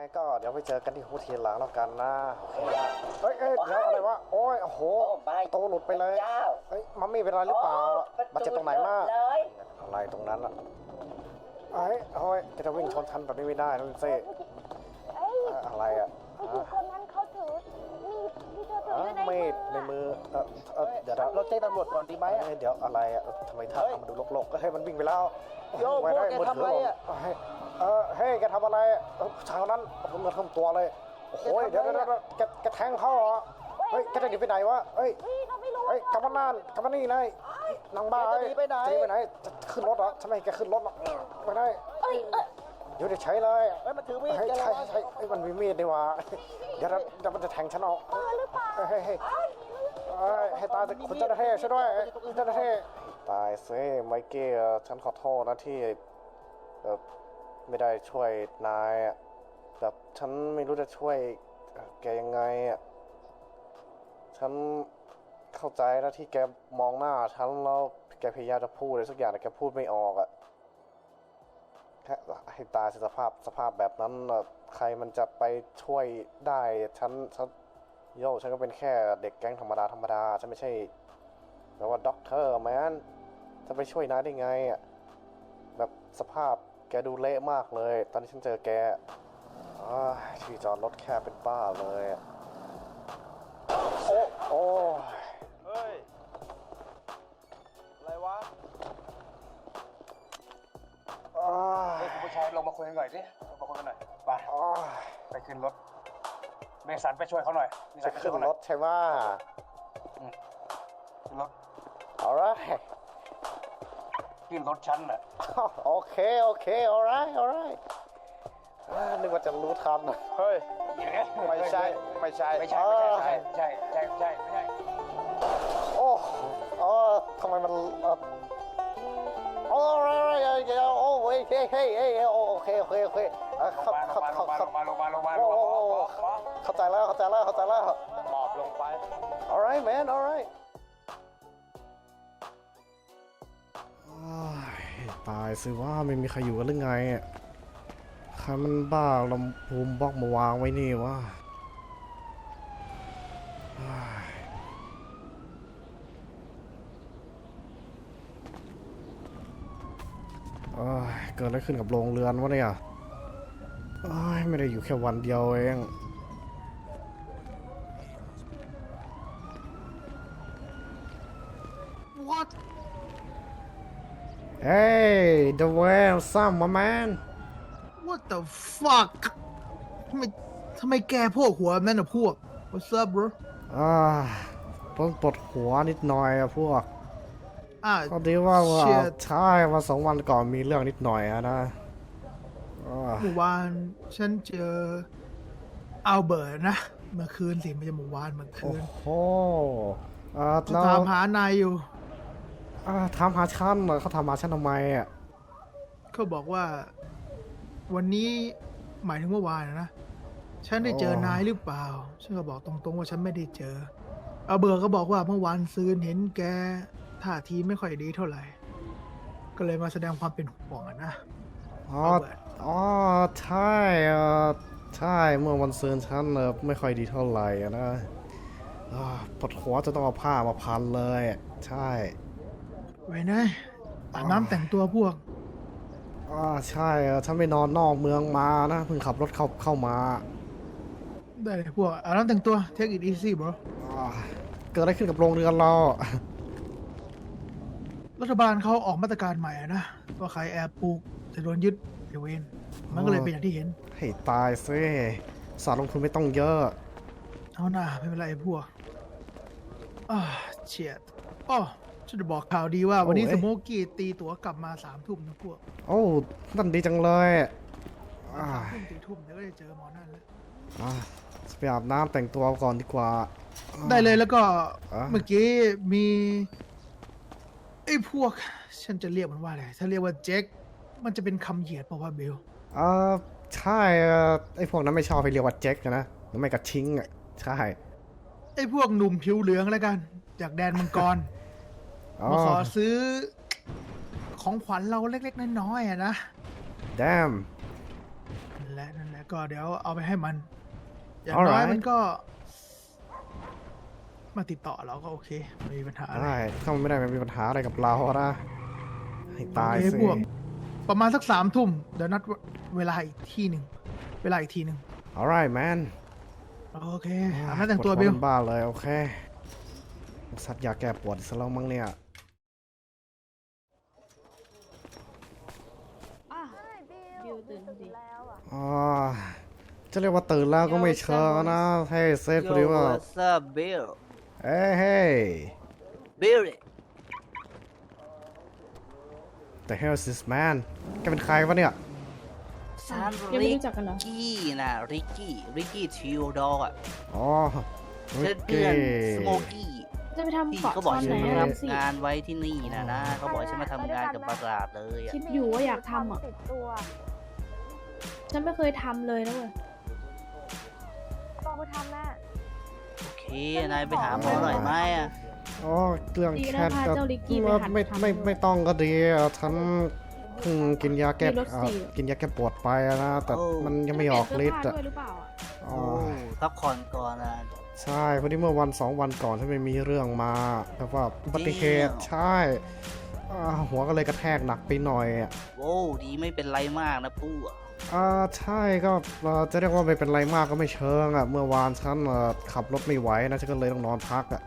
ไงก็เดี๋ยวไปเจอกันที่โฮเทลหลังแล้วกันนะโอเคนะเฮ้ยเอ้ยเดี๋ยวอะไรวะ โอ้ยโอ้โหโอ้ไม่โตหลุดไปเลยเจ้าเฮ้ยมัมมี่เป็นอะไรหรือเปล่าประบาดเจ็บตรงไหนมากเลยอะไรตรงนั้นล่ะเอ้ยโอ้ยแกจะวิ่งชนทันแบบนี้ไม่ได้นะลินเซ่เอ้ยเอ่ออะไรอะผู้หญิงคนนั้นเขาถือมีดที่เธอถืออะอยู่ในมีมืดอในมือเออเออเดี๋ยวนะเราแจ้งตำรวจก่อนดีไหมอะเอ้ยเดี๋ยวอะไรอะเอ้ยทำไมท่าทางมันดูโลกๆก็ให้ยมันวิ่งไปแล้วโย่ไม่ได้พวกแกมือถืทำอะไรอะผม เฮ้ยเออเฮ้ยแกทำอะไรเออผู้ชายคนนั้นผมเงินท่วมตัวเลยโอ้โหแกเดี๋ยวทำเดี๋ยวอะไรเดี๋ยวแกแกแทงเขาเหรอเฮ้ยแกจะหนีไปไหนวะเฮ้ยเฮ้ยเราไม่รู้เฮ้ยกลับมานั่นกลับมานี่เลยนางบ้าแกจะหนีไปไหน จะหนีไปไหนจะขึ้นรถเหรอทำไมแกขึ้นรถหรอไม่ได้เอ้ยเอ้ยอยู่เฉยๆเลยเฮ้ยมันถือมีดเฮ้ยแกใช่ระวังใช่เฮ้ยมันมีมีดนี่หว่าเดี๋ยวนะเดี๋ยวมันจะแทงฉันเอาเออหรือเปล่าเฮ้ยเฮ้ยเฮ้ยเฮ้ยให้ตายแต่คุณเจ้าหน้าที่ช่วยด้วยคุณเจ้าหน้าที่ตายซิไมเก้ฉันขอโทษนะที่เอ่อ ไม่ได้ช่วยนายอะแบบฉันไม่รู้จะช่วยแกยังไงอะฉันเข้าใจนะที่แกมองหน้าฉันแล้วแกพยายามจะพูดอะไรสักอย่างแต่แกพูดไม่ออกอะแค่ให้ตายสิสภาพสภาพแบบนั้นน่ะใครมันจะไปช่วยได้ฉันฉันโยฉันก็เป็นแค่เด็กแก๊งธรรมดาธรรมดาฉันไม่ใช่แบบว่าด็อกเตอร์แมนจะไปช่วยนายได้ไงอะแบบสภาพ แกดูเละมากเลย ตอนที่ฉันเจอแกอ้ายที่จอดรถแค่เป็นป้าเลยอะโอ้โอ้ยเฮ้ย อะไรวะอ้าเฮ้ยยคุณผู้ชายลงมาคุยกันหน่อยสิลงมาคุยกันหน่อย ไปอ้ายไปขึ้นรถ เมสันไปช่วยเขาหน่อยเมสัจะนไปช่ขึ้วยนเขาหรน่อยถใช่ไหมขึ้นรถ alright ขึ้นรถชั้นน่ะ โอเค โอเค alright alright อ่านึกว่าจะรู้ทันเฮ้ยไม่ไม่ใช่ ไม่ใช่ ไม่ใช่ไม่ใช่ไม่ใช่ไม่ใช่ไม่ใช่ไม่ใช่โอ้เออทำไมมันเออโอ้ยโอ้ยเฮ้ยเฮ้ยเฮ้ยโอเคโอเคโอเคเออลเข้างมาลเข้างมาลเข้างมาลเข้า งมาลงมาลงมาลงมาลงมาลงมาเข้าใจแล้วเข้าใจแล้วเข้าใจแล้วหมอบลงไป alright man alright ตายสิว่าไม่มีใครอยู่กันหรือไงอะใครมันบ้าลำโพงบล็อกมาวางไว้นี่วะเอ้ยเกิดอะไรขึ้นกับโรงเรือนวะเนี่ยไม่ได้อยู่แค่วันเดียวเอง What? Hey the whale some my man What the fuck? ทำไมทำไมแกพวกหัวแบบนั้นอะพวก What's up bro? อ่าต้องปวดหัวนิดหน่อยอะพวกอ่า ก็ดีว่าว่า Shit ใช่วันสองวันก่อนมีเรื่องนิดหน่อยอะนะอ่าเมื่อวานฉันเจออัลเบิร์ตนะ เมื่อคืนสิไม่ใช่เมื่อวานเมื่อโอ้คืนโหอ่าเขาแล้ว ถามหานายอยู่ อ่าถามหาฉันเหรอเขาถามหาฉันทำไมอะเขาบอกว่า วันนี้หมายถึงเมื่อวานนะ ฉันได้เจอนายหรือเปล่า ฉันก็บอกตรงๆว่าฉันไม่ได้เจออัลเบิร์ตก็บอกว่าเมื่อวานซืนเห็นแกท่าทีไม่ค่อยดีเท่าไหร่ ก็เลยมาแสดงความเป็นห่วงอะนะอ๋อเอาเบิร์ตอ๋อใช่เออใช่เมื่อวันซืนฉันเออไม่ค่อยดีเท่าไหร่อะนะอ่าปวดหัวจะต้องเอาผ้ามาพันเลยอะใช่ ไว้นะอาบน้ำแต่งตัวพวก อ่าใช่เออฉันไปนอนนอกเมืองมานะเพิ่งขับรถเข้าเข้ามาได้เลยพวกอาบน้ำแต่งตัว take it easy bro อ่าเกิดอะไรขึ้นกับโรงเรือนเรา รัฐบาลเขาออกมาตรการใหม่อะนะว่าใครแอบปลูกจะโดนยึดเดี๋ยวเวนมันก็เลยเป็นอย่างที่เห็น ให้ตายซิสารลงทุนไม่ต้องเยอะ เอาหน้าไม่เป็นไรพวกอ่าเฉียดอ๋อ ฉันจะบอกข่าวดีว่าวันนี้โอ้สย โมกกี้ตีตั๋วกลับมาสามทุ่มนะพวกโอ้นั่นดีจังเลยอ่าสามทุ่มตีทุ่มเดี๋ยวก็ได้เจอหมอนั่นแล้วอ่าไปอาบน้ำแต่งตัวก่อนดีกว่า ได้เลยแล้วก็อะ เมื่อกี้มีไอ้พวก ฉันจะเรียกมันว่าอะไรถ้าเรียกว่าเจ็คมันจะเป็นคำเหยียดเพราะว่าเบลอ่าใช่เอ่อไอพวกนั้นไม่ชอบให้เรียกว่าแจ็คนะหรือไม่ก็ชิงอะใช่ไอ้พวกหนุ่มผิวเหลืองแล้วกัน จากแดนมังกร อ๋อ มาขอซื้อ ของขวัญเราเล็กๆน้อยๆอะนะแดมนแหละนั่นแหละก็เดี๋ยวเอาไปให้มัน อย่าง Alright น้อยมันก็ มาติดต่อเราก็โอเคไม่มีปัญหาอะไรได้ถ้ามันไม่ได้มันมีปัญหาอะไรกับเรานะให้ตายโอเคสิพวก ประมาณสักสามทุ่มเดี๋ยวนัดเวลาอีกที่หนึ่งเวลาอีกทีหนึ่ง alright man โอเคอาบน้ำแต่งตัวปบิดลหัเป็นบ้าเลย โอเคสัตว์ยาแก้ปวดซะแล้วมั้งเนี่ย ใช่บิว ตื่นแล้วอะอ๋อจะเรียกว่าตื่นแล้วก็ไม่เชิงนะให้เซฟพอดี Yo, ว่า what's up, Bill? เอ้ยเฮ้ย Bill, The hell is this man แกเป็นใครวะเนี่ย ฉันยังไม่ริกรู้จักกันเหรอกี้นะริกกี้ริกกี้ทิวดออะอ๋อเพื่อนเพื่อนสโมกี้ จะไปทำที่เกาะเขาบอกตอนฉัไหนนมาอะรับสิ งานไว้ที่นี่นะนะเขาบอกฉันมาทำงานกับประหลาดเลยอะคิดอยู่ว่าอยากทำอะ ติดตัว ฉันไม่เคยทำเลยนะเว้ยลองไปทำแม่โอเคนายไปหาหมอหน่อยไหมอะอ๋อเรื่องดีแคนะทพาก็เจ้าลิกกี้ไปหัดไม่ทำ ไม่ไม่ต้องก็ดีอะฉันเพิ่งกินยาแก้มีรถอ่าสี่กินยาแก้ปวดไปอะนะแต่มันยังไม่ออกฤทธิ์เปลี่อะยนเสื้อผ้าด้วยหรือเปล่าอะอ๋อโอ้พักผ่อนก่อนนะใช่พอดีเมื่อวันสองวันก่อนฉันไปมีเรื่องมาแบบว่าอุบัติเหตุใช่อ่าหัวก็เลยกระแทกหนักไปหน่อยอะโว้ดีไม่เป็นไรมากนะปู่อะ อ่าใช่ก็เอ่อจะเรียกว่าไม่เป็นไรมากก็ไม่เชิงอะเมื่อวานฉันเอ่อขับรถไม่ไหวนะฉันก็เลยต้องนอนพักอะ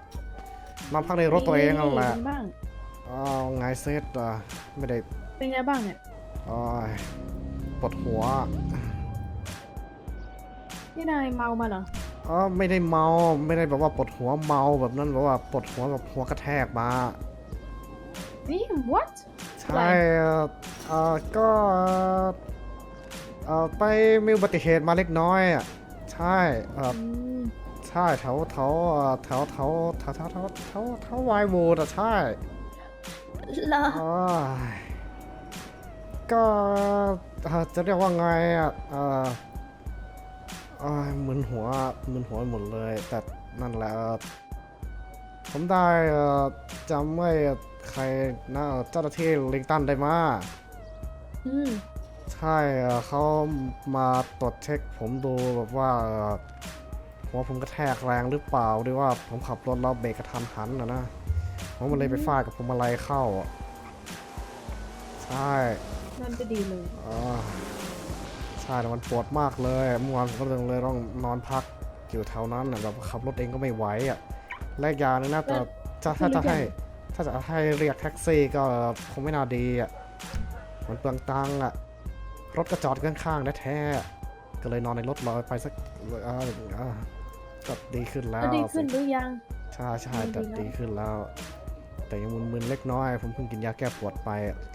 นอนพักในรถตัวเองนั่นแหละเป็นบ้างอ้าวไงเซตอะไม่ได้เป็นไงบ้างเนี่ยอ้ายปวดหัวนี่นายเมามาเหรออ๋อไม่ได้เมาไม่ได้แบบว่าปวดหัวเมาแบบนั้นแบบว่าปวดหัวแบบหัวกระแทกมานี่ what ใช่เอ่อเอ่อก็ เอ่อไปมีอุบัติเหตุมาเล็กน้อยอะใช่เอ่ออืมใช่แถวแถวเอ่อแถวแถวแถวแถวแถวแถวแถวไวน์วูดอะใช่เหรออ้ายก็เอ่อจะเรียกว่าไงอะเอ่ออ้ายมึนหัวมึนหัวหมดเลย แต่นั่นแหละเอ่อผมได้เอ่อจำไม่ใครนะเจ้าหน้าที่ลิงตันได้มา อืม ใช่เอ่อเขามาตรวจเช็คผมดูแบบว่าเอ่อหัวผมกระแทกแรงหรือเปล่าหรือว่าผมขับรถแล้วเบรกกระทันหันนะนะผมมันเลยไปฟาดกับผมอะไรเข้าอะใช่นั่นจะดีเลยอ่าใช่แต่มันปวดมากเลยเมื่อวานผมก็เลยเลยต้องนอนพักอยู่แถวนั้นน่ะแบบขับรถเองก็ไม่ไหวอะและอีกอย่างหนึงนะแต่จะถ้าจะให้ถ้าจะให้เรียกแท็กซี่ก็คงไม่น่าดีอะมันเปลืองตังค์อะ รถก็จอดข้างๆแท้ๆก็เลยนอนในรถรอไปสักเอ่อเอ่อก็ดีขึ้นแล้แล้ววดีขึ้นหรือยัง ใช่ใช่ดีแต่แล้วดีขึ้นแล้ว แต่ยังมึนๆเล็กน้อย ผมเพิ่งกินยาแก้ปวดไป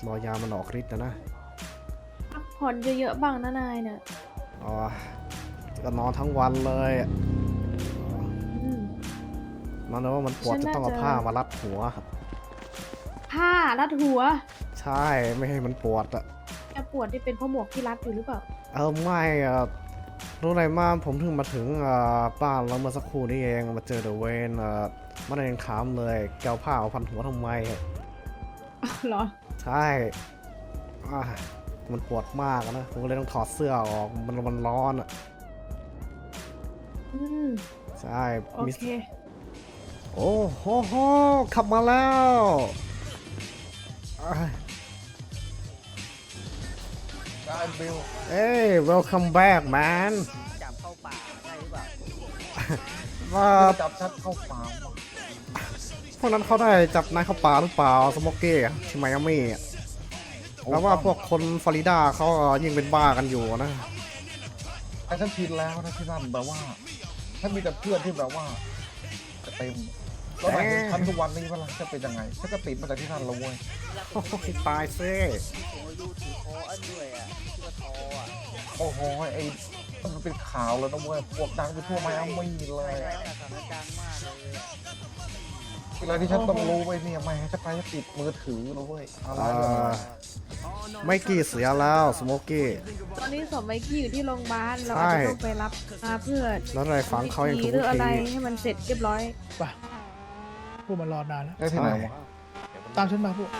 รอยามันออกฤทธิ์นะนะ พักผ่อนเยอะๆบ้างนะนายเนี่ยอ๋อก็นอนทั้งวันเลยอืมนอนแล้วว่ามันปวดฉันจะน่าต้องเอาจะผ้ามารัดหัว ผ้ารัดหัว ใช่ ไม่ให้มันปวดอะ แกปวดที่เป็นเพราะหมวกที่รัดอยู่หรือเปล่า เออไม่อะรู้อะไรมากผมเพิ่งมาถึงอ่าบ้านแล้วเมื่อสักครู่นี้เองมาเจอเดอะเวนอ่ามันเองถามเลยแกเอาผ้าเอาพันหัวทำไมอ้าวเหรอ ใช่อ่ามันปวดมากอะนะ ผมก็เลยต้องถอดเสื้อออก มันมันร้อนอะ อืม ใช่โอมิสเค โอ้โหโหขับมาแล้วอ่า ได้บิลเอ้ย welcome back man จับเข้าป่าใช่หรือเปล่าว่าจับชัดเข้าปากพวกนั้นเขาได้จับนายเข้าป่าหรือเปล่าสโมกเก้อะที่ไมอามี่อะแล้วว่าพวกคนฟลอริดาเขายิ่งเป็นบ้ากันอยู่นะไอ้ฉันชินแล้วนะที่นั่นแบบว่าถ้ามีแต่เพื่อนที่แบบว่าจะเต็ม แล้วนายเห็นฉันทุกวันนี้เวลาจะเป็นยังไงฉันก็ติดมาจากที่นั่นและเว้ยโอ้ยตายเซ่สูงอายุถือคออันด้วยอะที่ว่าทออะโอ้โหไอ้มันเป็นข่าวแล้วนะเว้ยพวกดังไปทั่วไมอามี่เลยใช่อะสถานการณ์มากเลยอะเวลาที่ฉันต้องรู้ไว้เนี่ยไม่ให้ฉันไปจะติดมือถือแล้วเว้ยอะไรอ่าเนี่ยไม่กี่เสียแล้วสโมกกี้ ตอนนี้สมไมกี้อยู่ที่โรงพยาบาลเราใช่อาจจะต้องไปรับมาเพื่อแล้วอะไรฝังเขาอย่างถูกหรือวิอะไรธีให้มันเสร็จเรียบร้อยไปพ ผู้มันรอนานแล้วได้ที่ไหนวะตามฉันมาพวก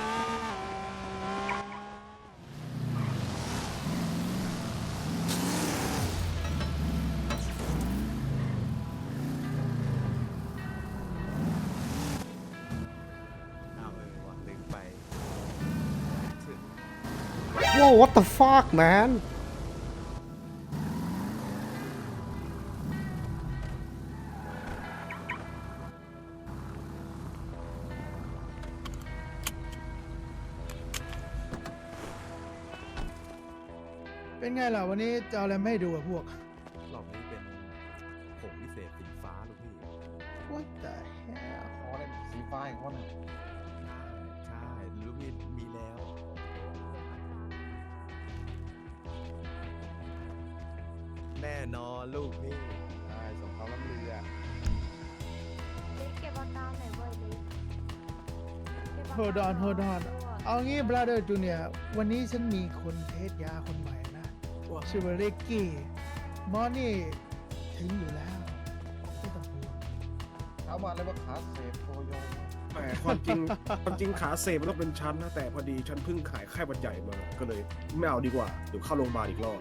ว้าว what the fuck man ไงล่ะ วันนี้จะเอาอะไรไม่ให้ดูอะพวกรอบนี้เป็นผงพิเศษสีฟ้าลูกพี่ What the hell ขอได้สีฟ้าอีกคนใช่ลูกพี่มีแล้ว แน่นอนลูกพี่ใช่สงครามน้ำเรือลิเก็บอาการหน่อยเว้ยลิเก็บอาการ Hold on hold on เอางี้ brother junior วันนี้ฉันมีคนเทสยาคนใหม่นะ ชื่อว่าเรกกี้หมอนี่ถึงอยู่แล้วไม่ต้องห่วงถามว่าอะไรว่าขาเศษโชโยแหมความจริง ความจริงขาเซมันต้องเป็นชั้นนะแต่พอดีฉันเพิ่งขายไข้หวัดใหญ่มา ก็เลยไม่เอาดีกว่าเดี๋ยวเข้าโรงพยาบาลอีกรอบ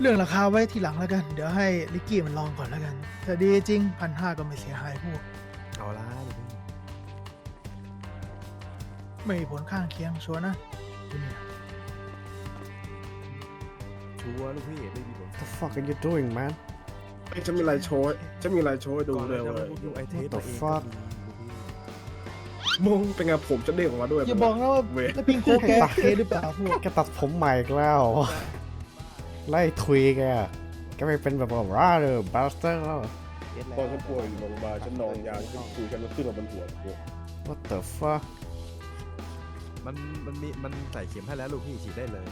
เรื่องราคาไว้ทีหลังแล้วกัน เดี๋ยวให้ลิกกี้มันลองก่อนแล้วกันถ้าดีจริงพันห้าก็ไม่เสียหายพวก เอาละลูกพี่ไม่มีผลข้างเคียงชัวร์นะจูเนียร์ ชัวร์ลูกพี่ไม่มีผล the fuck are you doing man ไอ้ยฉันมีอะไรโชว์ฉันมีอะไรโชว์ให้ดูก่อนเลยจะเว้มายดูไอเทส What the มาเอง fuck ก็มีลูกพี่มงเป็นไงผมจะเด้งออกมาด้วยอย่าบอกนะว่าเว้ยแล้วพิงโคแกเทหรือเปล่าพวกแกตัดผมใหม่อีกแล้ว ไล่ทุยแกอะแกไม่เป็นแบบว่าราเดอร์บัสเตอร์แล้ว ตอนฉันป่วยอยู่โรงพยาบาลฉันนอนยางฉันคุยกันแล้วขึ้นมาบนหัวเนี่ย what the fuck มันมันมีมันใส่เข็มให้แล้วลูกพี่ฉีดได้เลย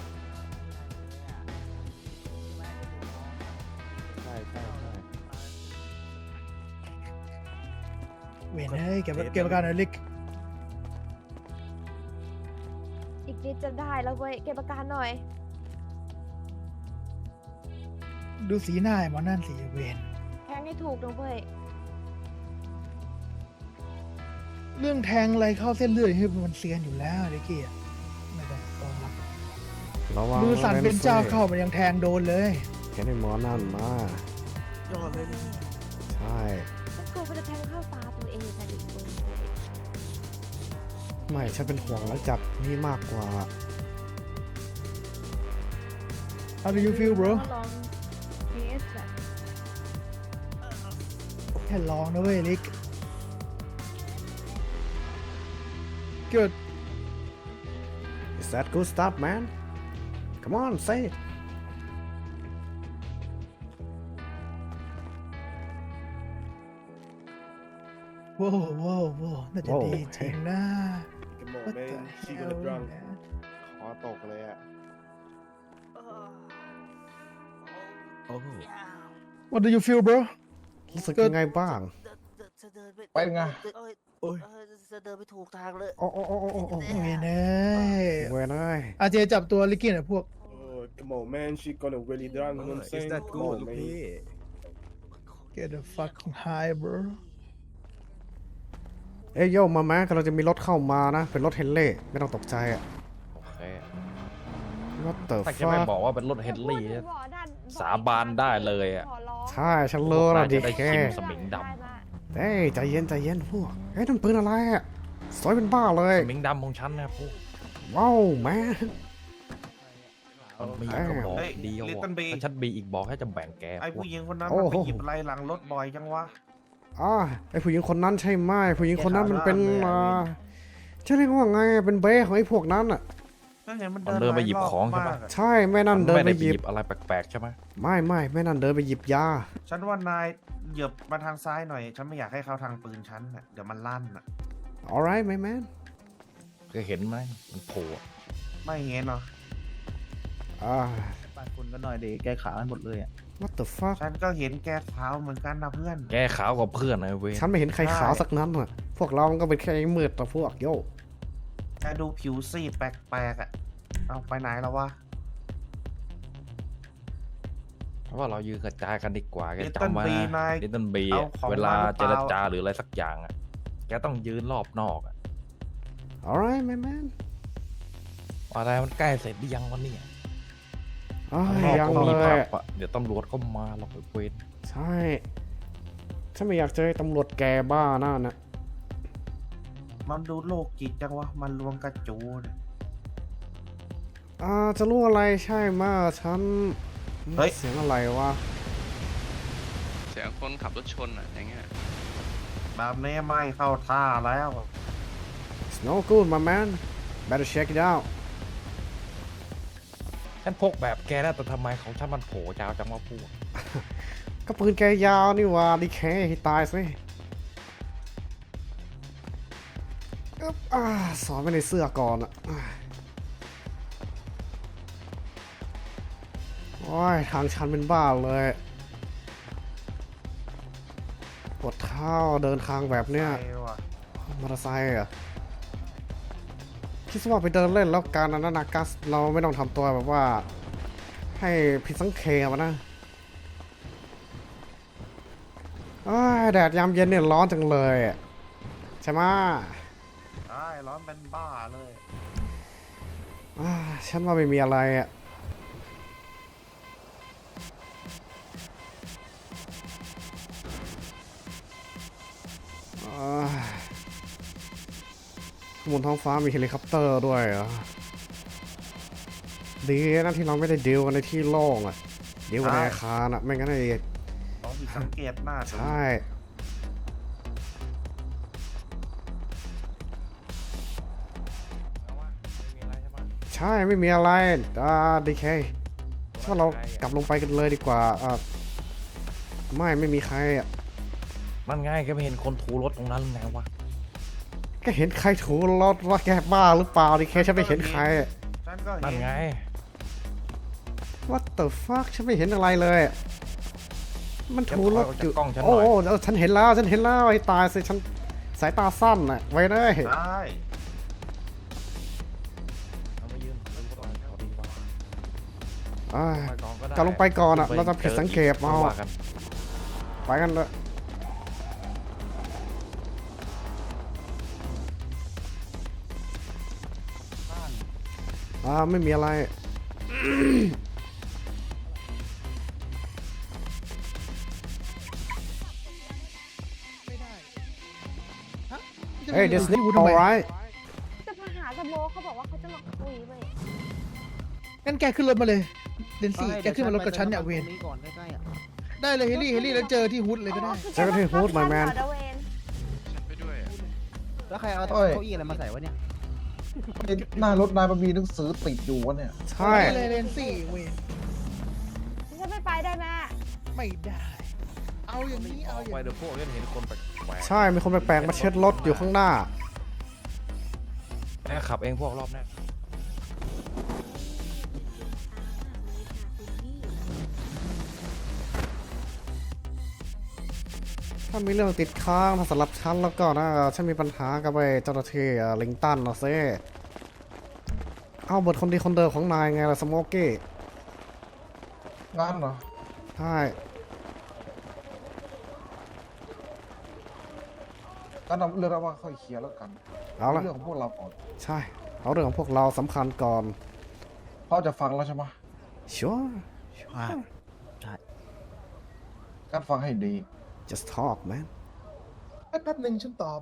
เวนเฮ้ยเก็บเก็บอาการหน่อยลิกอีกนิดจะได้แล้วเว้ยเก็บอาการหน่อย ดูสีหน้าไอ้หมอนั่นสีเวนแทงให้ถูกนะเว้ยเรื่องแทงอะไรเข้าเส้นเลือดนี่มันเซียนอยู่แล้วลิกกี้อะไม่ต้องตองรับระวังมือสั่นเป็นเจ้าว้เข้ามันยังแทงโดนเลย เห็นไอ้หมอนั่นมา ยอดเลยลูกพี่ใช่ ไม่ฉันเป็นห่วงแล้วจับนี่มากกว่า How do you feel bro ลองเทสแบบแค่ลองนะเว้ยลิก Good is that good stuff man come on say it โว้วโว้วโว้วน่าจะโว้วดีจริงนะ Come on What the man she hell gonna drunk man ขอตกเลยอะโอ้โห What do you feel bro รู้สึกก็ยังไงบ้างจะเดินไปเป็นไงเอ้ยโอ้ยเอ้ย จะเดินไปถูกทางเลยโอ้โอ้โอ้โอ้โอ้เวนเอ้ยเว้ยเอ้ยอาเจจับตัวลิกกี้หน่อยพวก Oh come on man she gonna really drunk you know what I'm is saying that Come good on ลูก man พี่ Get the fucking high bro เอ้ยโยมมาแม้กำลังจะมีรถเข้ามานะ เป็นรถเฮนเล่ไม่ต้องตกใจอะโอเค what the ถ้าแกไม่ fuck บอกว่าเป็นรถเฮนรี่พูดเนี่ยถึงบ่อด้นสาบานได้เลยอะขร้งใช่ฉันรู้แล้วดิน่าจะได้แกชิมสมิงดำได้มาเอ้ยใจเย็นใจเย็นพวกเอ้ยนั่นปืนอะไรอะสวยเป็นบ้าเลยสมิงดำของฉันนะครับพวกว้าวแม่ มันมีเอ้ยก็บอกเฮ้ยดีก็บอก Little B ถ้าฉันบีอีกบอกให้จะแบ่งแกไอ้พวผู้กหญิงคนนั้นโอ้มันโหไปหยิบอะไรหลังรถบ่อยจังวะ อ่าไอผู้หญิงคนนั้นใช่ไหมผู้หญิงคนนั้นมันเป็นแกขาวอ่าดำเลยอะจะเรียกว่าไงเป็นเบ้ของไอพวกนั้นอะก็เห็นมันมันเดินเดินไปลายหยิบรของใช่ปะ มากอะใช่แม่นั่นมันเดินไม่ไปได้ไปหยิหบยิบอะไรแปลกๆใช่ไหมไม่ไม่แม่นั่นเดินไปหยิบยา ฉันว่านายเหยียบมาทางซ้ายหน่อย ฉันไม่อยากให้เข้าทางปืนฉันน่ะเดี๋ยวมันลั่นอะ alright my man เคยเห็นไหมมันโผล่อะไม่เงี้ยเนาะอ่าบ้านคุณก็หน่อยดิแก้ขากันหมดเลยอะ what the fuck ฉันก็เห็นแกขาวเหมือนกันนะเพื่อน แกขาวกว่าเพื่อนนะเว้ยฉันไม่เห็นใครใช่ขาวสักนั้นอะ พวกเรามันก็เป็นแค่ไอ้มืดแต่พวกโยแกดูผิวซีดแปลกๆอะ เอาไปไหนแล้ววะเพราะว่าเรายืนกระจายกันดีกว่าแก Little จำไว้ B นะนาย ลิตเติ้ลบีเอาของเวลามาหรือเจเปรล่าจาหรืออะไรสักอย่างอะแกต้องยืนรอบนอกอะ alright my man อะไรมันใกล้เสร็จหรือยังวันนี้ อ้าข้างนอกยังก็มีเลผัย บอะเดี๋ยวตำรวจก็มาเราไปเวรใช่ฉันไม่อยากเจอไอ้ตำรวจแกบ้านั่นนะมันดูโลกจิตจังวะ มันรวมกระจูเนี่ยอ่าจะรู้อะไรใช่ไหมฉันเฮ้ย เสียงอะไรวะ เสียงคนขับรถชนอะอย่างเงี้ยแบบนี้ไม่เข้าท่าแล้ว It's no good my man better check it out ฉันพกแบบแกแล้วแต่ทำไมของฉันมันโผล่ยาวจังวะพวกก็ปืนแกยาวนี่หว่าดีแค่ให้ตายสิอึ๊บอ่าสอนไว้ในเสื้อก่อนอะอ่าโอ้ยทางชันเป็นบ้าเลยปวดเท้าเดินทางแบบเนี้ยไปว่ะมอเตอร์ไซค์เหรอะ คิดว่าไปเดินเล่นแล้วการนั้นนะกัสเราไม่ต้องทำตัวแบบว่า ให้ผิดสังเกตมานะอ้ายแดดยามเย็นเนี่ยร้อนจังเลยอะใช่ไหมะได้ร้อนเป็นบ้าเลยอ่าฉันว่าไม่มีอะไรอะ บนท้องฟ้ามีเฮลิคอปเตอร์ด้วยเหรอดีนะที่เราไม่ได้ดีลกันในที่โล่งอะดีลกันในอาคารอะไม่งั้นไอ้ต้องผิดสังเกตหน้าดูใช่ใช่ไม่มีอะไรอ่าดีเคถ้าเรากลับลงไปกันเลยดีกว่าอ่าไม่ไม่มีใครอะนั่นไงแกไม่เห็นคนถูรถตรงนั้นหรือไงวะ ก็เห็นใครถูรถว่าแกบ้าหรือเปล่าดีเคฉันไม่เห็นใครอะฉันก็นั่นเห็นไง What the fuck ฉันไม่เห็นอะไรเลยอะมันถูรถอยู่จะถอยออกจากกล้องฉันหน่โอ้อย โหแล้วฉันเห็นแล้วฉันเห็นแล้วให้ตายสิฉันสายตาสั้นอะไว้เลย ได้เอามายืนดูก่อนเอาดีกว่าอ่าไปก่อนก็ได้กลับลงไปก่อนอะไปเราจะผิดสังเกตจอเอา ว่ากันไปกันเลย อ่าไม่มีอะไร เฮ้ย this is ที่วูดทำไม alright จะมาหาสโมเขาบอกว่าเขาจะมาคุยเว้ยงั้นแกขึ้นรถมาเลยเดนซี่แกขึ้นมารถกับฉันเนี่ยเวนนี้ก่อนใกล้ๆอะได้เลยเฮลี่เฮลี่แล้วเจอที่ฮุดเลยก็ได้ เจอกันที่ Hood my man ฉันเวนฉันไปด้วยอะแล้วใครเอาโอ้ยเก้าอี้อะไรมาใส่วะเนี่ย ไอ้หน้ารถนายมันมีหนังสือติดอยู่วะเนี่ย ใช่ได้เลยเดนซี่เวนฉันไม่ไปได้ไหมไม่ได้ เอาอย่างนี้เอาอย่างไปนี้เดี๋ยวพวกเห็นคนแปลกๆใช่ มีคนแปลกๆมาเช็ดรถอยู่ข้างหน้าแม่ขับเองพวกรอบหน้าถ้ามีเรื่องติดค้างถ้าสำหรับฉันแล้วก็นะฉันมีปัญหากับไอ้เจ้าหน้าที่อะลิงตันนะเซ่ เอาบทคนดีคนเดิมของนายไงล่ะสโมกกี้งานเหรอ ใช่งั้นเอาเรื่องเราว่าค่อยเคลียร์แล้วกันเอาละเรื่องของพวกเราก่อนใช่ เอาเรื่องของพวกเราสำคัญก่อนเขาจะฟังแล้วใช่ไหมชัวอ่าการฟังให้ดี just talk man แป๊บหนึ่งฉันตอบ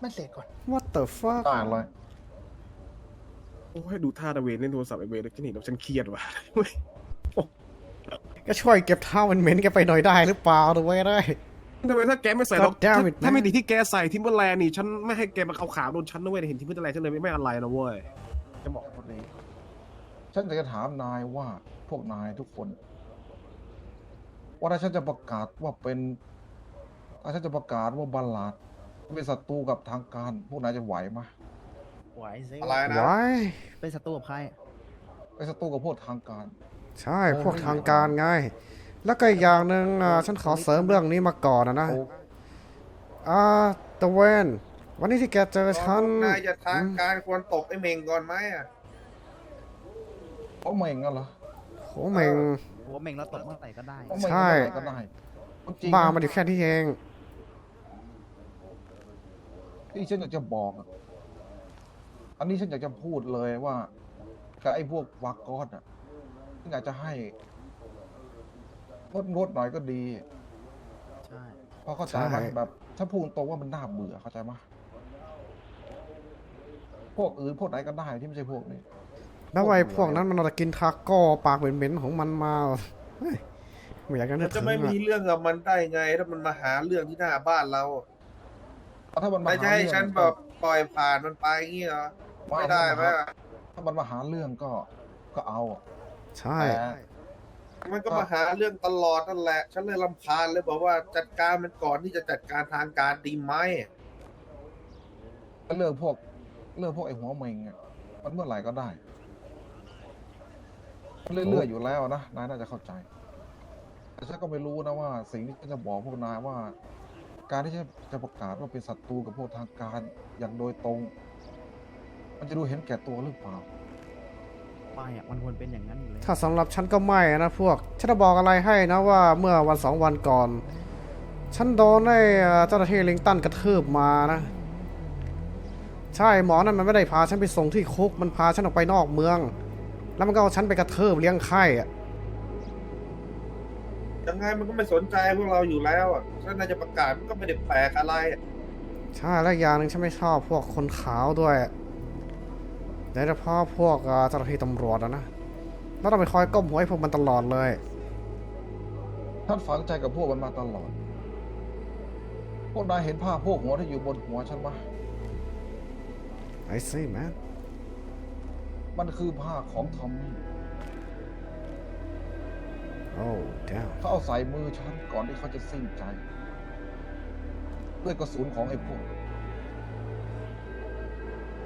ไม่เสร็จก่อน what the fuck ได้เลย โอ้ยดูท่าตะเวนเล่นโทรศัพท์ไอเวนแล้วฉันเห็นแล้วฉันเครียดว่ะเว้ยก็ช่วยเก็บเท้ามันเหม็นๆแกไปหน่อยได้หรือเปล่าดูไว้ได้ทำไมถ้าแกไม่ใส่หรอก God damn ถ้า it ถ้า man ไม่ดีที่แกใส่ทิมเบอร์แลนด์นี่ฉันไม่ให้แกมาเอาขาวโดนฉันนะเว้ยเห็นทิมเบอร์แลนด์ฉันเลยไม่ไม่อะไรนะเว้ยจะบอกคนนี้ฉันจะถามนายว่าพวกนายทุกคน ว่าถ้าฉันจะประกาศว่าเป็นถ้าฉันจะประกาศว่าบัลลาดเป็นศัตรูกับทางการ พวกนายจะไหวไหม ไหวซิไว้เป็นศัตรูกับใครเป็นศัตรูกับพวกทางการ ใช่พวกทางการไง แล้วก็อีกอย่างหนึ่งอ่าฉันขอเสริมเรื่องนี้มาก่อนนะนะอ่าตะเวน วันนี้ที่แกเจอฉันนายจะทางการควรตบไอ้เมงก่อนไหมอะเขาเม่งกันเหรอโหเมง หัวเม่งแล้วตบเมื่อไหร่ก็ได้เขาเม่งใช่กันก็ได้จริงบ้านะมันอยู่แค่ที่เองที่ฉันอยากจะบอกอะ อันนี้ฉันอยากจะพูดเลยว่ากับไอ้พวกวากอสอะฉันอยากจะให้ลดลดหน่อยก็ดี ใช่ เพราะเข้าใจไหมใช่ แบบ ถ้าพูดตรงว่ามันน่าเบื่อเข้าใจไหมพวกอื่นพวกไหนก็ได้ที่ไม่ใช่พวกนี้ แล้วไอ้พวกนั้นมันจะกินทาโก้ปากเหม็นๆของมันมาเฮ้ยไม่อยากจะนึมักนจะถึงไม่อะมีเรื่องกับมันได้ไง ถ้ามันมาหาเรื่องที่หน้าบ้านเราถ้ามันมาไม่หาใช่ให้เรื่องฉันแบบปล่อยผ่านมันไปอย่างงี้เหรอ ไม่ได้ไหมอะถ้ามันมาหาเรื่องก็ก็เอาอะใช่ แต่มันก็มาหาเรื่องตลอดนั่นแหละ ฉันเลยรำคาญเลยบอกว่าจัดการมันก่อนที่จะจัดการทางการดีไหมเรื่องพวกเรื่องพวกไอ้หัวเมงอะมันเมื่อไหร่ก็ได้มันเรื่อยๆอยู่แล้วนะนายน่าจะเข้าใจ แต่ฉันก็ไม่รู้นะว่า สิ่งที่ฉันจะบอกพวกนายว่า การที่ฉันจะประกาศว่าเป็นศัตรูกับพวกทางการอย่างโดยตรง มันจะดูเห็นแก่ตัวหรือเปล่า ไม่อะมันควรเป็นอย่างนั้นอยู่แล้วถ้าสำหรับฉันก็ไม่นะพวก ฉันจะบอกอะไรให้นะว่าเมื่อวันสองวันก่อน ฉันโดนไอ้เอ่อเจ้าหน้าที่ลิงตันกระทืบมานะ ใช่หมอนั่นมันไม่ได้พาฉันไปส่งที่คุก มันพาฉันออกไปนอกเมือง แล้วมันก็เอาฉันไปกระทืบเลี้ยงไข่อะยังไงมันก็ไม่สนใจพวกเราอยู่แล้วอะถ้าน่าจะประกาศมันก็ไม่ได้แปลกอะไรอะใช่แล้วอย่างหนึ่งฉันไม่ชอบพวกคนขาวด้วย โดยเฉพาะพวกเอ่อเจ้าหน้าที่ตำรวจอะนะแล้วต้องไปคอยก้มหัวให้พวกมันตลอดเลย ท่านฝังใจกับพวกมันมาตลอด พวกนายเห็นผ้าพวกหัวที่อยู่บนหัวฉันไหม I see man มันคือผ้าของทอมมี่ oh damn เขาเอาใส่มือฉันก่อนที่เขาจะสิ้นใจ ด้วยกระสุนของไอ้พวก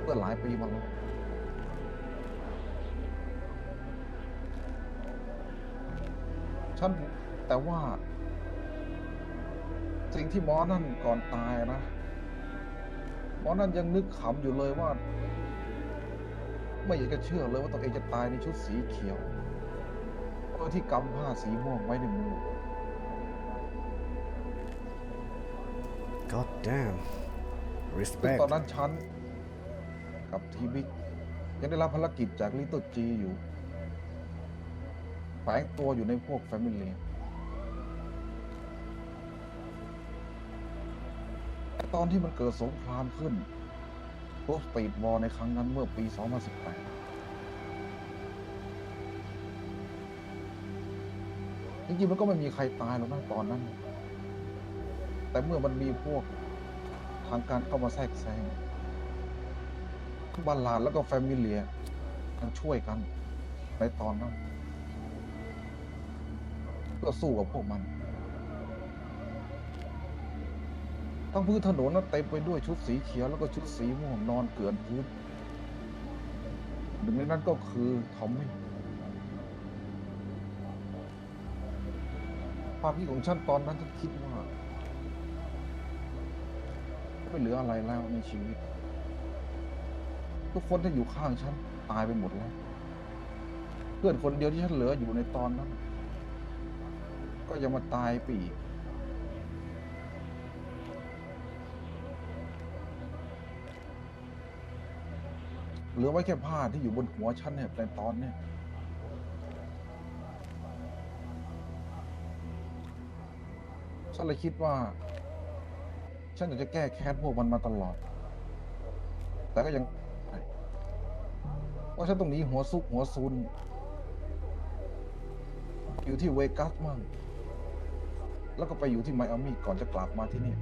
เมื่อหลายปีมาแล้ว ฉันแต่ว่า สิ่งที่หมอนั่นก่อนตายอะนะหมอนั่นยังนึกขำอยู่เลยว่า ไม่อยากจะเชื่อเลยว่าตัวเองจะตายในชุดสีเขียวโดยที่กำผ้าสีม่วงไว้ในมือ god damn ซึ่ง respect ตอนนั้นฉัน กับทีวิกยังได้รับภารกิจจากลิตเติ้ลจีอยู่ แฝงตัวอยู่ในพวกแฟมิเลียตอนที่มันเกิดสงครามขึ้นพวกสตรีทวอร์ในครั้งนั้นเมื่อปี 2018 จริงๆ มันก็ไม่มีใครตายหรอกนะตอนนั้น แต่เมื่อมันมีพวกทางการเข้ามาแทรกแซงบาลาดแล้วก็แฟมิเลียกันช่วยกันในตอนนั้น เพื่อสู้กับพวกมัน ทั้งพื้นถนนนั้นเต็มไปด้วยชุดสีเขียวแล้วก็ชุดสีม่วงนอนเกลื่อนพื้นหนึ่งในนั้นก็คือทอมมี่ความคิดของฉันตอนนั้นฉันคิดว่าไม่เหลืออะไรแล้วในชีวิต ทุกคนที่อยู่ข้างฉันตายไปหมดแล้ว เพื่อนคนเดียวที่ฉันเหลืออยู่ในตอนนั้น ยังมาตายปีเหลือไว้แค่ผ้าที่อยู่บนหัวฉันเนี่ยในตอนเนี้ยฉันเลยคิดว่า ฉันอยากจะแก้แค้นพวกมันมาตลอด แต่ก็ยังว่าฉันต้องนี้หัวซุกหัวซุนอยู่ที่เวกัสมั่ง แล้วก็ไปอยู่ที่ไมอามี่ก่อนจะกลับมาที่นี่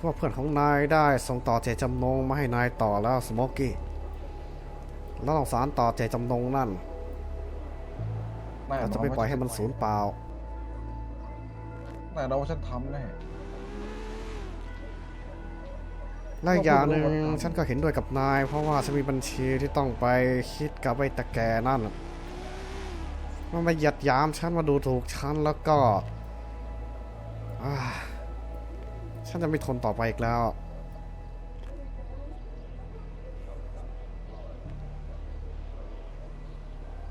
พวกเพื่อนของนายได้ส่งต่อเจตจำนงมาให้นายต่อแล้วสโมกกี้แล้วต้องสารต่อเจตจำนงนั่นแน่นอนเราจะไม่ปล่อยให้มันสูญเปล่าแน่นอนว่าฉันทำแน่ และอีกอย่างหนึ่งฉันก็เห็นด้วยกับนาย เพราะว่าฉันมีบัญชีที่ต้องไปคิดกับไอ้ตะแกนั่นน่ะมันมาเหยียดหยามฉันมาดูถูกฉันแล้วก็อ่าฉันจะไม่ทนต่อไปอีกแล้ว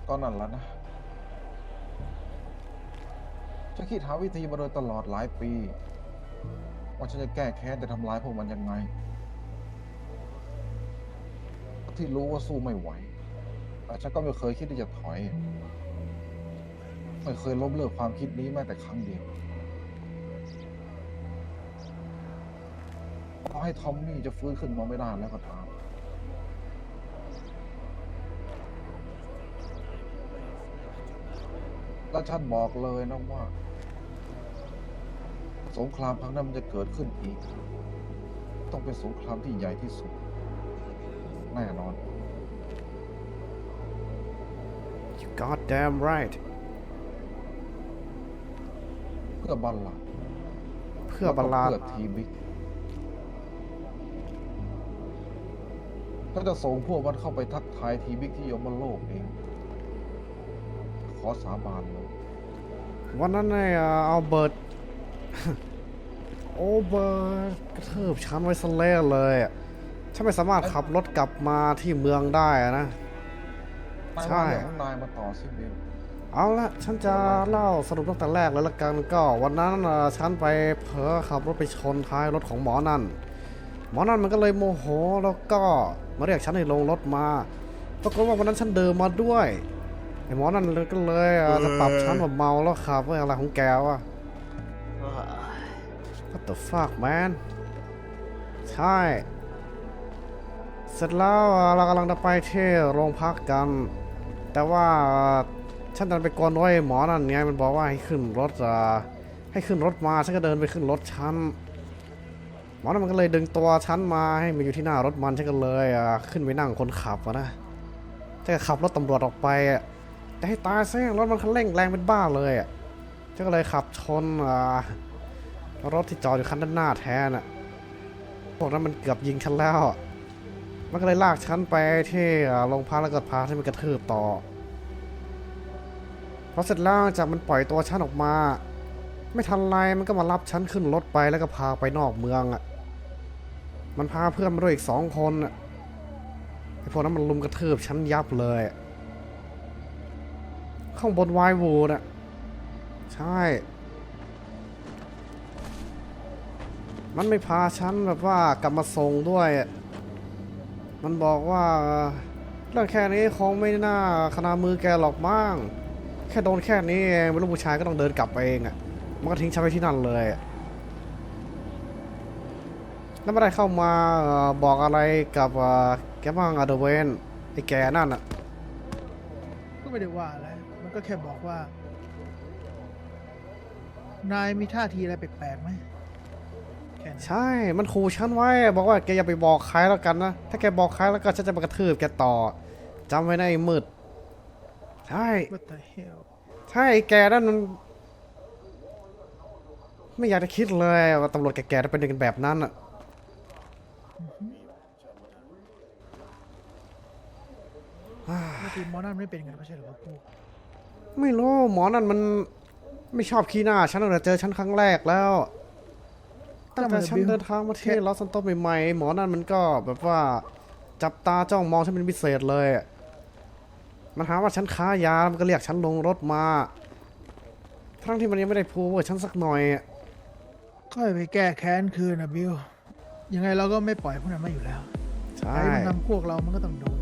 ก็นั่นแหละนะฉันคิดหาวิธีมาโดยตลอดหลายปี ว่าฉันจะแก้แค้นจะทำร้ายพวกมันยังไง ที่รู้ว่าสู้ไม่ไหวแต่ฉันก็ไม่เคยคิดที่จะถอย ไม่เคยล้มเลิกความคิดนี้แม้แต่ครั้งเดียวต่อให้ทอมมี่จะฟื้นขึ้นมาไม่ได้แล้วก็ตามแล้วฉันบอกเลยนะว่า สงครามครั้งนั้นมันจะเกิดขึ้นอีก ต้องเป็นสงครามที่ใหญ่ที่สุด แน่นอน you goddamn right เพื่อบัลลังก์เพื่อบาลานเพื่อทีบิ๊กถ้าจะส่งพวกมันเข้าไปทักทายทีบิ๊กที่ยมโลกเอง ขอสาบานเลยวันนั้นไอ้อัลเบิร์ตโอเบอร์กระทืบฉันไว้สเล่เลยอะ ฉันไม่สามารถขับรถกลับมาที่เมืองได้อะนะนายใช่ว่าเรื่องของนายมาต่อสิบิลเอาละฉันจะเล่าสรุปตั้งแต่แรกเลยละกันก็วันนั้นน่ะฉันไปเผลอขับรถไปชนท้ายรถของหมอนั่น หมอนั่นมันก็เลยโมโหแล้วก็มาเรียกฉันให้ลงรถมาปรากฏว่าวันนั้นฉันเดินมาด้วยไอ้หมอนั่นก็เลยอะจะปรับฉันว่าเมาแล้วขับว่าอะไรของแกวะ What the fuck man ใช่ เสร็จแล้วเรากำลังจะไปที่โรงพักกัน แต่ว่าฉันดันไปกวนไว้หมอนั่นไงมันบอกว่าให้ขึ้นรถอะให้ขึ้นรถมาฉันก็เดินไปขึ้นรถฉันหมอนั่นมันก็เลยดึงตัวฉันมาให้มาอยู่ที่หน้ารถมันฉันก็เลยอะขึ้นไปนั่งคนขับนะฉันก็ขับรถตำรวจออกไปอะแต่ให้ตายซะรถมันคันเร่งแรงเป็นบ้าเลยฉันก็เลยขับชนอ่ารถที่จอดอยู่คันด้านหน้าแทนอะพวกนั้นมันเกือบยิงฉันแล้วอะ มันก็เลยลากฉันไปที่โรงพักแล้วก็พาฉันไปกระทืบต่อพอเสร็จแล้วจากมันปล่อยตัวฉันออกมา ไม่ทันไรมันก็มารับฉันขึ้นรถไปแล้วก็พาไปนอกเมืองอะมันพาเพื่อนมาด้วยอีกสองคนอะไอพวกนั้นมันลุมกระทืบฉันยับเลย ข้างบนวายวูดอะใช่ มันไม่พาฉันแบบว่ากลับมาส่งด้วยอะ มันบอกว่าเรื่องแค่นี้คงไม่น่าขนามือแกหรอกมั้งแค่โดนแค่นี้เองเป็นลูกผู้ชายก็ต้องเดินกลับไปเองอะ่ะมันก็ทิ้งฉันไว้ที่นั่นเลยแล้วไม่ได้เข้ามาอบอกอะไรกับแกบ้างอะเดเวนไอ้แกนั่นอะก็ไม่ได้ว่าอะไรมันก็แค่บอกว่า นายมีท่าทีอะไรแปลกๆไหม ค่นั้นใช่ มันขู่ฉันไว้ บอกว่าแกอย่าไปบอกใครแล้วกันนะ ถ้าแกบอกใครแล้วก็ฉันจะมากระทืบแกต่อจำไว้นะไอ้มืด ใช่ What the hell ใช่ไอ้แกนั่นมัน ไม่อยากจะคิดเลยว่าตำรวจแก่ๆจะเป็นกันแบบนั้นอะปกติหมอนั่นไม่เป็นกันไม่ใช่เหรอวะกูไม่รู้หมอนั่นมันไม่ชอบขี้หน้าฉันตั้งแต่เจอฉันครั้งแรกแล้ว ตั้งแต่ฉันเดินทางมาที่ลอสซันโตใหม่ๆหมอนั่นมันก็แบบว่าจับตาจ้องมองฉันเป็นพิเศษเลย มันหาว่าฉันค้ายา มันก็เรียกฉันลงรถมา ทั้งที่มันยังไม่ได้พูดว่าฉันสักหน่อยอะก็ไปแก้แค้นคืนนะบิล ยังไงเราก็ไม่ปล่อยพวกนั้นมาอยู่แล้วใช่ใครมันทำพวกเรามันก็ต้องโดน